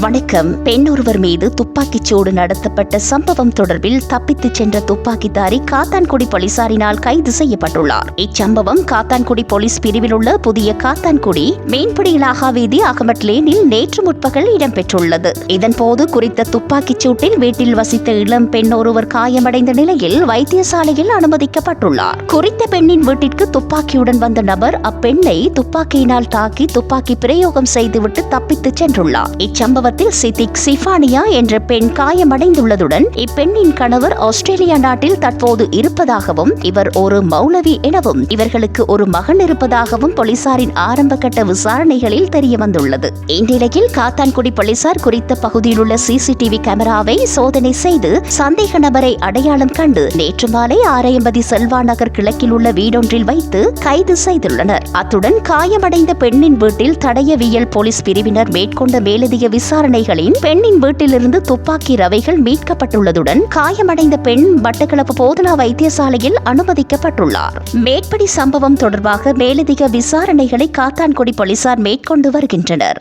வணக்கம். பெண் ஒருவர் மீது துப்பாக்கிச் சூடு நடத்தப்பட்ட சம்பவம் தொடர்பில் தப்பித்துச் சென்ற துப்பாக்கிதாரி காத்தான்குடி போலீசாரினால் கைது செய்யப்பட்டுள்ளார். இச்சம்பவம் காத்தான்குடி போலீஸ் பிரிவில் உள்ள புதிய காத்தான்குடி மீன்பிடி இலாகா வீதி அகமட் லேனில் நேற்று முற்பகல் இடம்பெற்றுள்ளது. இதன்போது குறித்த துப்பாக்கிச் சூட்டில் வீட்டில் வசித்த இளம் பெண் ஒருவர் காயமடைந்த நிலையில் வைத்தியசாலையில் அனுமதிக்கப்பட்டுள்ளார். குறித்த பெண்ணின் வீட்டிற்கு துப்பாக்கியுடன் வந்த நபர் அப்பெண்ணை துப்பாக்கியினால் தாக்கி துப்பாக்கி பிரயோகம் செய்துவிட்டு தப்பித்துச் சென்றுள்ளார். இச்சம்பவம் சம்பவத்தில் சித்திக் சிஃபானியா என்ற பெண் காயமடைந்துள்ளதுடன் இப்பெண்ணின் கணவர் ஆஸ்திரேலியா நாட்டில் தற்போது இருப்பதாகவும் இவர் ஒரு மௌலவி எனவும் இவர்களுக்கு ஒரு மகன் இருப்பதாகவும் போலீசாரின் ஆரம்ப கட்ட விசாரணைகளில் தெரியவந்துள்ளது. இந்நிலையில் காத்தான்குடி போலீசார் குறித்த பகுதியில் உள்ள சிசிடிவி கேமராவை சோதனை செய்து சந்தேக நபரை அடையாளம் கண்டு நேற்று மாலை ஆரையம்பதி செல்வா நகர் கிழக்கில் உள்ள வீடொன்றில் வைத்து கைது செய்துள்ளனர். அத்துடன் காயமடைந்த பெண்ணின் வீட்டில் தடயவியல் போலீஸ் பிரிவினர் மேற்கொண்ட மேலதிக விசாரணைகளின் பெண்ணின் வீட்டிலிருந்து துப்பாக்கி ரவைகள் மீட்கப்பட்டுள்ளதுடன் காயமடைந்த பெண் மட்டக்களப்பு போதனா வைத்தியசாலையில் அனுமதிக்கப்பட்டுள்ளார். மேற்படி சம்பவம் தொடர்பாக மேலதிக விசாரணைகளை காத்தான்குடி போலீசார் மேற்கொண்டு வருகின்றனர்.